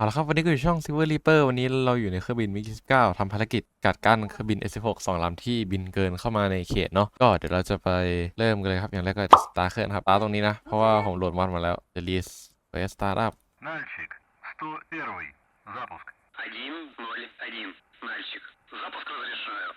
เอาละครับ วันนี้ก็อยู่ช่อง Silver Reaper วันนี้เราอยู่ในเครื่องบินมิก29ทำภารกิจกัดกั้นเครื่องบิน S16 สองลำที่บินเกินเข้ามาในเขตเนาะก็เดี๋ยวเราจะไปเริ่มกันเลยครับ อย่างแรกก็สตาร์ทเครื่องครับสตาร์ทตรงนี้นะ เพราะว่าผมโหลดมอดมาแล้วจะรีสเวสตาร์ทอัพ Нальчик, 101. Запуск. Один, ноль, один. Нальчик. Запуск разрешаю.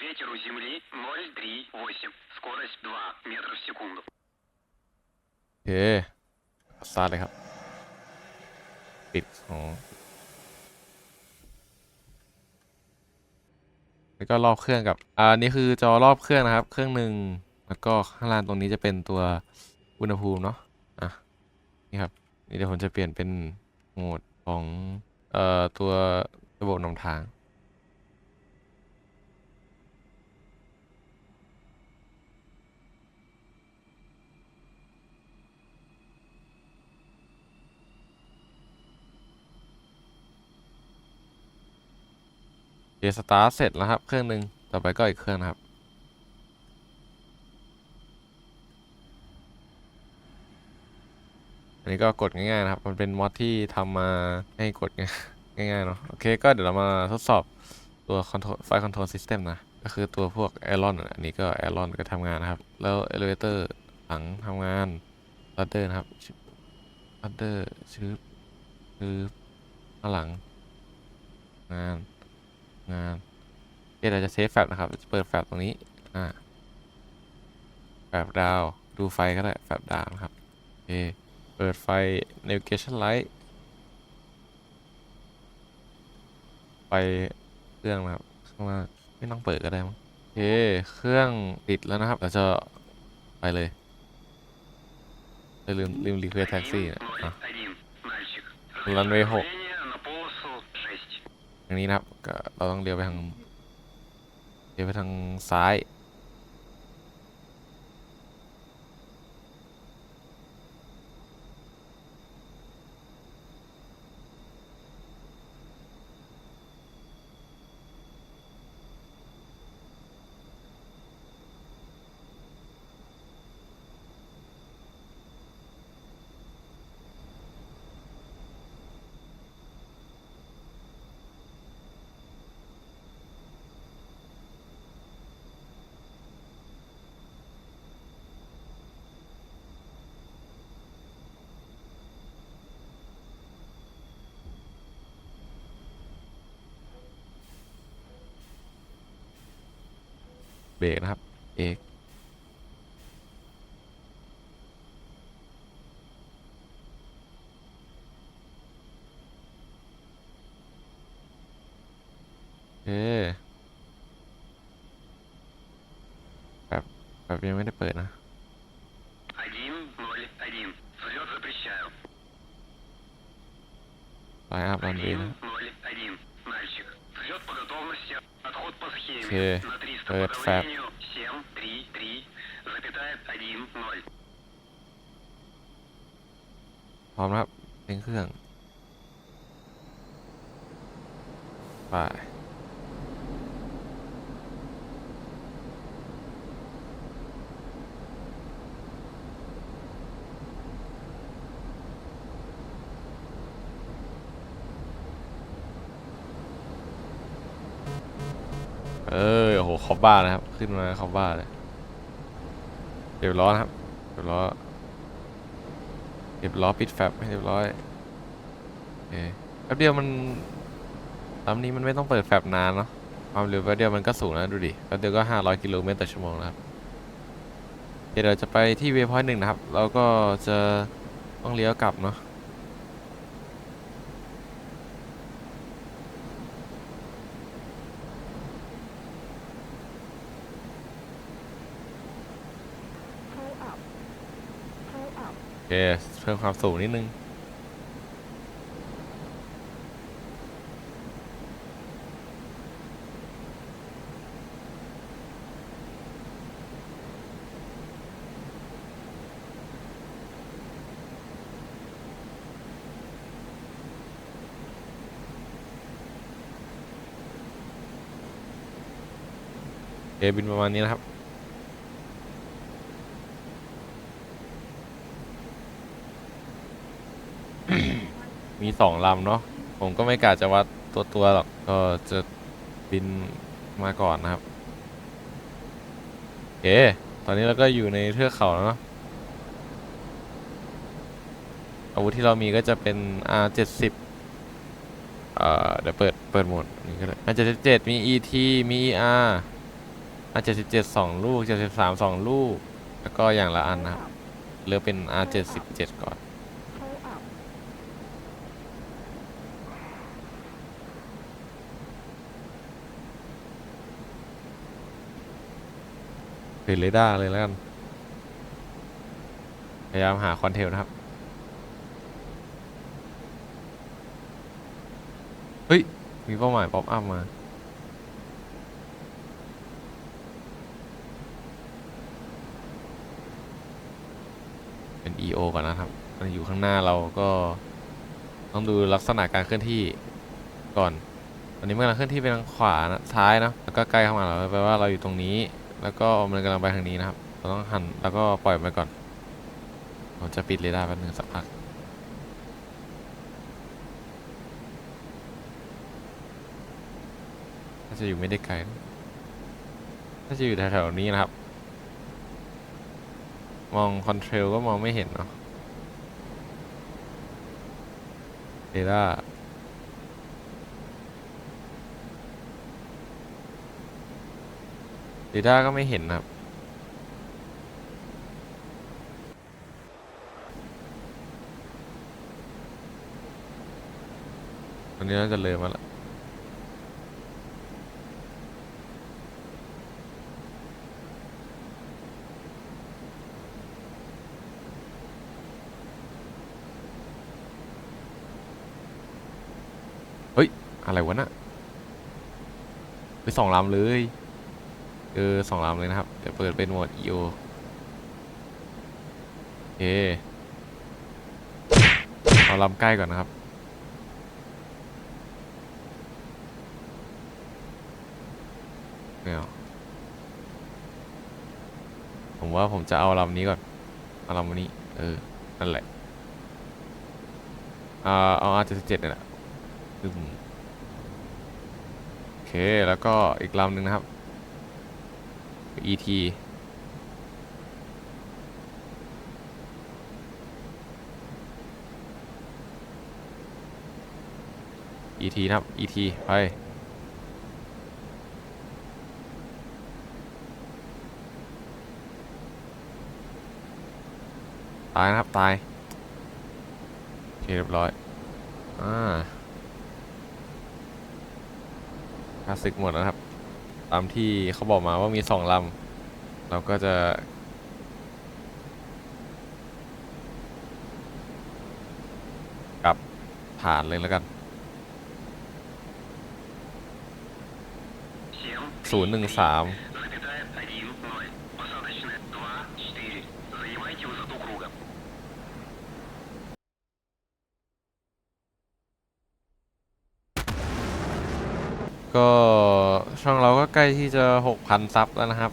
Ветер у земли 038. Скорость 2 метра в секунду. โอเคสตาร์ทเลยครับ ปิดขอแล้วก็รอบเครื่องกับอ่านี่คือจอรอบเครื่องนะครับ เครื่องหนึ่งแล้วก็ข้างล่างตรงนี้จะเป็นตัวอุณหภูมิเนาะอะนี่ครับนี่เดี๋ยวผมจะเปลี่ยนเป็นโหมดของเอ่อตัวระบบนำทาง เดสตาร์ทเสร็จแล้วครับ เครื่องหนึ่งต่อไปก็อีกเครื่องนะครับ อันนี้ก็กดง่ายๆนะครับ มันเป็นมอดที่ทำมาให้กดง่ายๆเนาะ โอเค ก็เดี๋ยวเรามาทดสอบตัว control ไฟ control system นะ ก็คือตัวพวก Aeron อันนี้ก็ Aeron ก็ทำงานนะครับ แล้ว elevator หลังทำงาน ladder นะครับ ladder ชืบชืบข้างหลังงาน งานเดี๋ยวเราจะเซฟแฟบนะครับจะเปิดแฟบตรงนี้อ่าแฟบดาวดูไฟก็ได้แฟบดาวนะครับเอเปิดไฟ navigation light ไปเครื่องนะครับข้างล่างไม่ต้องเปิดก็ได้มั้งเคเครื่องติดแล้วนะครับเราจะไปเลยลืมลืมรีเควสแท็กซี่นะรันเวย์หกางนี้นะครับก็เราต้องเลี้ยวไปทางเลี้ยวไปทางซ้าย เบรกนะครับ X เอแบบแบบยังไม่ได้เปิดนะไปครับอันเวนะ ноль, один. Нальчик. Взлет по готовности. Отход по схеме. Окей. На 300 Red по Fab. давлению. 7, 3, 3. Запятая 1, 0. พร้อมนะครับเร่งเครื่อง ไป บ้านะครับ ขึ้นมาขอบบ้าเลยเดี๋ยวล้อนะครับเดี๋ยวล้อเรียบร้อยปิดแฟบให้เรียบร้อยโอเคแป๊บเดียวมันลำนี้มันไม่ต้องเปิดแฟบนานเนาะความเร็วแป๊บเดียวมันก็สูงแล้วดูดิแป๊บเดียวก็ 500 กิโลเมตรต่อชั่วโมงนะครับเดี๋ยวเราจะไปที่เวพอยต์หนึ่งนะครับเราก็จะต้องเลี้ยวกลับเนาะ โอ เคเพิ่มความสูงนิดนึงโอเบินประมาณนี้นะครับ มีสองลำเนาะผมก็ไม่กะจะวัดตัวตัวหรอกก็จะบินมาก่อนนะครับโอเคตอนนี้เราก็อยู่ในเทือกเขาแล้วเนาะอาวุธที่เรามีก็จะเป็น R70 เอ่อเดี๋ยวเปิด เปิดโหมดนี่ก็ได้ R77 มี ET มี ER R77 สองลูก 73สองลูก แล้วก็อย่างละอันนะครับเลือกเป็น R77 ก่อน ปิดเรดาร์เลยแล้วกัน พยายามหาคอนเทลนะครับ เฮ้ย มีเป้าหมายป๊อปอัพมา เป็น EO ก่อนนะครับ มันอยู่ข้างหน้าเราก็ต้องดูลักษณะการเคลื่อนที่ก่อน ตอนนี้มันกำลังเคลื่อนที่ไปทางขวานะซ้ายนะ แล้วก็ใกล้เข้ามาแล้วแปลว่าเราอยู่ตรงนี้ แล้วก็มันกำลังไปทางนี้นะครับ เราต้องหันแล้วก็ปล่อยมันไปก่อน ผมจะปิดเรดาร์แป๊บนึงสักพักน่าจะอยู่ไม่ได้ไกลน่าจะอยู่แถวๆนี้นะครับ มองคอนเทรลก็มองไม่เห็นเนาะเรดาร์ เรดาก็ไม่เห็นครับ ตอนนี้น่าจะเลยมาล้วเฮ้ย อะไรวะน่ะไปสองลำเลย เออสองลำเลยนะครับเดี๋ยวเปิดเป็นโหมด EO โอเคเอาลำใกล้ก่อนนะครับไม่เอาผมว่าผมจะเอาลำนี้ก่อน เอาลำนี้ เออ นั่นแหละ อ่า เอา R77 เนี่ยแหละโอเค แล้วก็อีกลำหนึ่งนะครับ ET อีทีนะครับ ET ไปตายนะครับ ตายโอเคเรียบร้อย อ่าคลาสิกหมดแล้วครับามที่เขาบอกมาว่ามีสองลำเราก็จะกลับฐานเลยแล้วกันศูนย์หนึ่งสามก็ ช่องเราก็ใกล้ที่จะหกพันซับแล้วนะครับ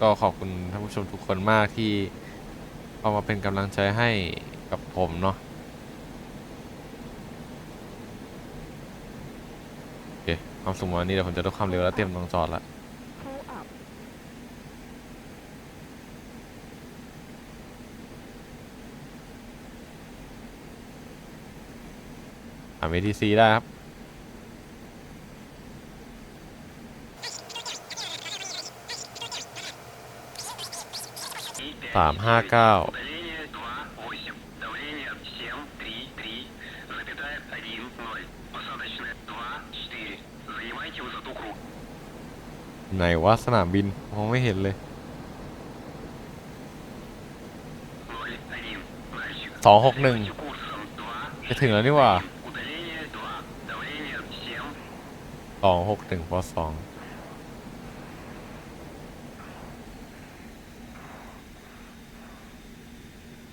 ก็ขอบคุณท่านผู้ชมทุกคนมากที่เข้ามาเป็นกำลังใจให้กับผมเนาะโอเคความสูงวันนี้เดี๋ยวผมจะลดความเร็วแล้วเตรียมลงจอดละอ่า VTC ได้ครับ สามห้าเก้าไหนวะสนามบินมองไม่เห็นเลยสองหกหนึ่งจะถึงแล้วนี่ว่าสองหกหนึ่งพอสอง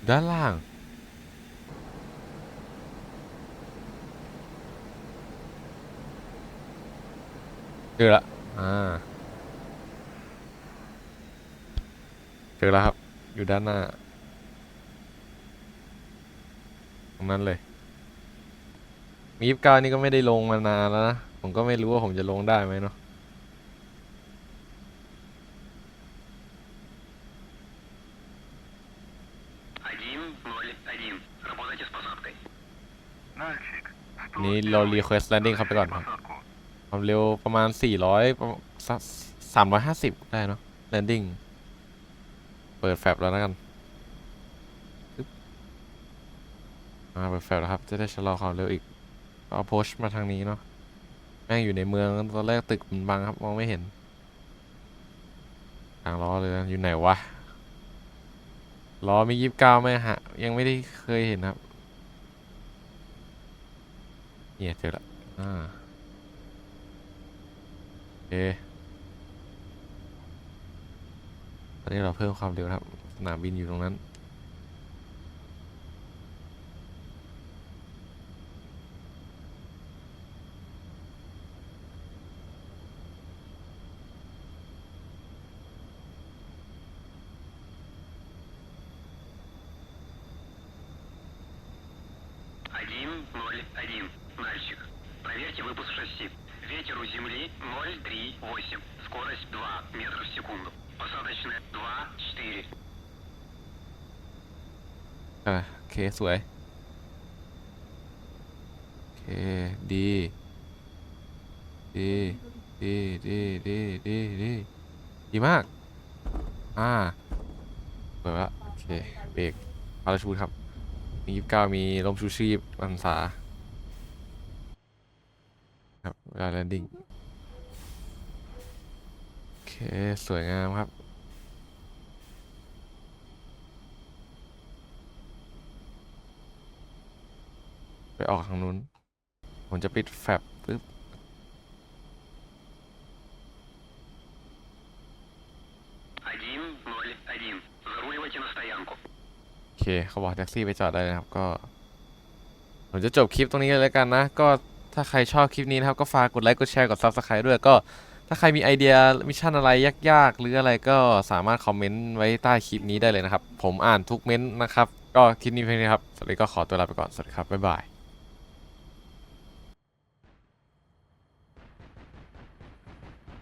ด้านล่าง เจอละอ่า เจอแล้วครับ อยู่ด้านหน้า ตรงนั้นเลย มียี่สิบเก้านี่ก็ไม่ได้ลงมานานแล้วนะ ผมก็ไม่รู้ว่าผมจะลงได้ไหมเนาะ นี่เรารีเควสต์แลนดิ้งครับไปก่อนครับความเร็วประมาณ 400สัก350 ได้เนาะแลนดิ้งเปิดแฟลแล้วนะกันมาเปิดแฟลปแล้วครับ จะได้ชะลอความเร็วอีกเอาโพชมาทางนี้เนาะแม่งอยู่ในเมืองตอนแรกตึกมันบังครับ มองไม่เห็นทางล้อเลยอยู่ไหนวะล้อมียิบเก้าไหมฮะ ยังไม่ได้เคยเห็นครับ เนี่ยเจอละอ่าเอเตอนนี้เราเพิ่มความเร็วครับสนามบินอยู่ตรงนั้นไอดิมโมเลไอดิม Мальчик. Проверьте выпуск шасси. Ветер у земли 038. Скорость 2 метра в секунду. Посадочная 2, 4. อ่ะโอเค สวย โอเค ดี ดี ดี ดี ดี ดี ดี ดีมาก อ่าเปิดละโอเค เบรกพาราชูทครับ มียี่สิบเก้ามีลมชูชีพอันสา ครับ เวลแลนดิ้งโอเค สวยงามครับ ไปออกทางนู้น ผมจะปิดแฟบปึ๊บโอเค เขาบอกแท็กซี่ไปจอดได้นะครับ ก็ ผมจะจบคลิปตรงนี้เลยแล้วกันนะ ก็ ถ้าใครชอบคลิปนี้นะครับ ก็ฝากกดไลค์ กดแชร์ กด Subscribe ด้วยก็ ถ้าใครมีไอเดียมิชชั่นอะไรยากๆ หรืออะไรก็สามารถคอมเมนต์ไว้ใต้คลิปนี้ได้เลยนะครับ ผมอ่านทุกเม้นต์นะครับ ก็คลิปนี้เพียงนี้ครับ สวัสดีก็ขอตัวลาไปก่อน สวัสดีครับ บ๊ายบาย